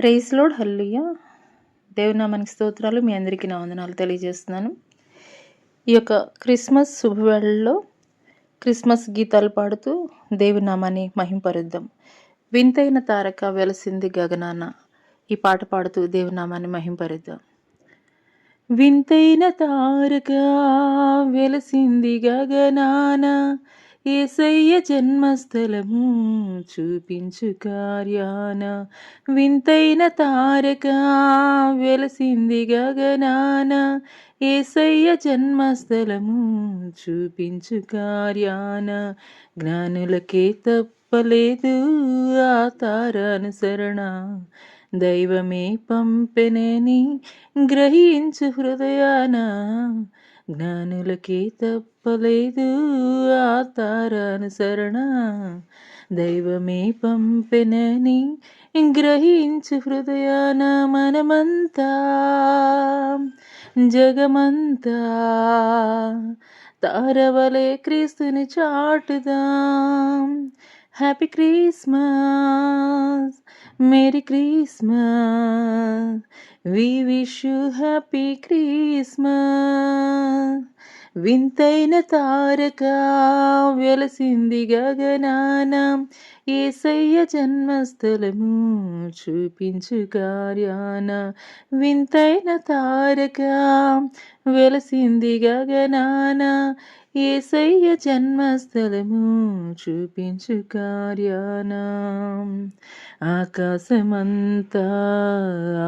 Praise load హల్లుయ దేవునామానికి స్తోత్రాలు మీ అందరికీ నా వందనాలు తెలియజేస్తున్నాను. ఈ యొక్క క్రిస్మస్ శుభవేళల్లో క్రిస్మస్ గీతాలు పాడుతూ దేవునామాన్ని మహింపరుద్దాం. వింతైన తారక వెలసింది గగనాన ఈ పాట పాడుతూ దేవునామాన్ని మహింపరుద్దాం. వింతైన తారక వెలసింది గగనాన ఏసయ్య జన్మస్థలము చూపించు కార్యాన. వింతైన తారక వెలసింది గగనాన. ఏసయ్య జన్మస్థలము చూపించు కార్యాన. జ్ఞానులకే తప్పలేదు ఆ తారానుసరణ. దైవమే పంపెనని గ్రహించు హృదయాన. జ్ఞానులకే తప్పలేదు ఆ తారానుసరణ. దైవమే పంపెనని గ్రహించు హృదయాన మనమంతా. జగమంతా. తారవలే క్రీస్తుని చాటుదాం. Happy Christmas. Merry Christmas. We wish you happy Christmas. వింతైన తారక వెలసింది గగనాన. ఏసయ్య జన్మస్థలము చూపించు కార్యాన. వింతైన తారక వెలసింది గగనాన. ఏసయ్య జన్మస్థలము చూపించు కార్యాన. ఆకాశమంతా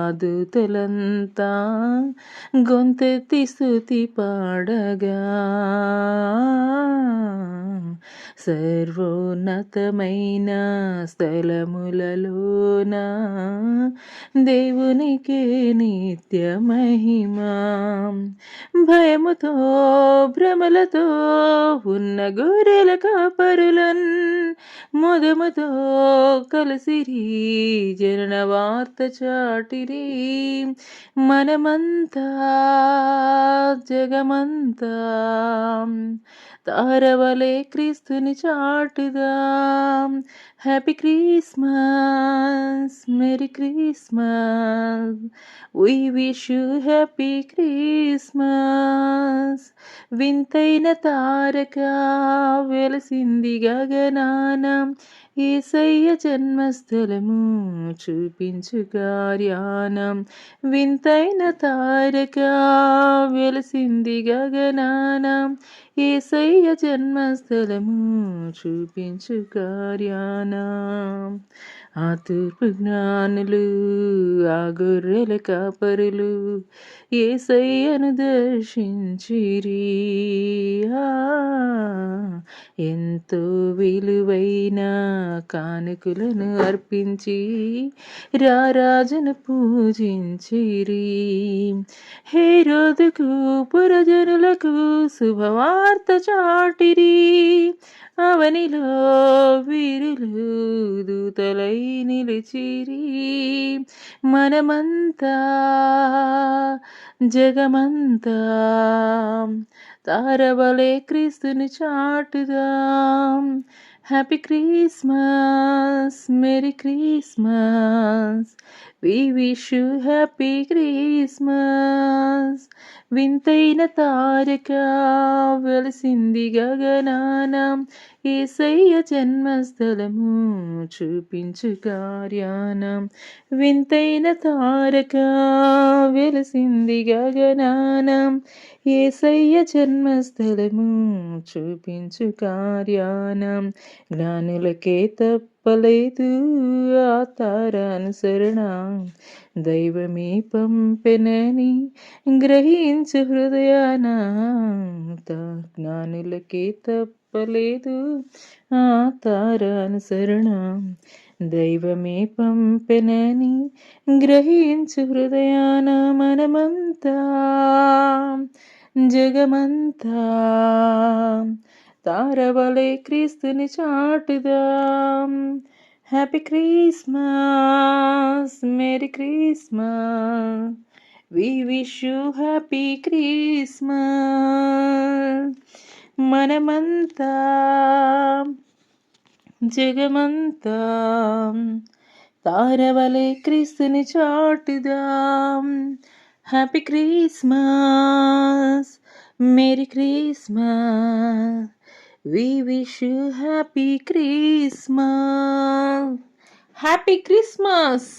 ఆదుతలంతా గొంతెత్తి స్థుతి పాడగా. సర్వోన్నతమైన స్థలములలోన దేవునికే నిత్య మహిమా. భయముతో భ్రమలతో ఉన్న గొర్రెల కాపరులన్ మొదముతో కలిసిరి జనన వార్త చాటిరి. మనమంతా జగమంతా తారవలే క్రీస్తుని చాటుదాం. Happy Christmas merry Christmas we wish you happy Christmas వింతైన తారక వెలసింది గగనానం. ఏసయ్య జన్మస్థలము చూపించు కార్యానం. వింతైన తారక వెలసింది గగనానం. ఏసయ్య జన్మస్థలము చూపించు కార్యాన. ఆ తూర్పు జ్ఞానులు ఆ గొర్రెల కాపరులు ఏసయ్యను దర్శించిరి. ఎంతో విలువైన కానుకలను అర్పించి రారాజును పూజించిరి. హే రోజుకు పురజనులకు శుభవార్త చాటిరి. అవనిలో వీరులు దూతలై నిలిచిరి. మనమంతా జగమంతా తారవలే క్రీస్తుని చాటుదాం. Happy Christmas merry Christmas we wish you happy Christmas వింతైన తారక వెలిసింది గగనాన. ఏసయ్య జన్మస్థలము చూపించు కార్యానం. వింతైన తారక వెలిసింది గగనాన. ఏసయ్య జన్మస్థలము చూపించు కార్యానం. జ్ఞానులకే తప్పలేదు ఆ తారానుసరణ దైవమే పంపెనని గ్రహించు హృదయాన జ్ఞానులకే తప్పలేదు ఆ తారానుసరణ దైవమే పంపెనని గ్రహించు హృదయాన మనమంతా జగమంతా. తారవలే క్రీస్తుని చాటుదాం. Happy Christmas merry Christmas we wish you happy Christmas మనమంతా జగమంతా తారవలే క్రీస్తుని చాటుదాం. Happy Christmas merry Christmas we wish you happy Christmas happy Christmas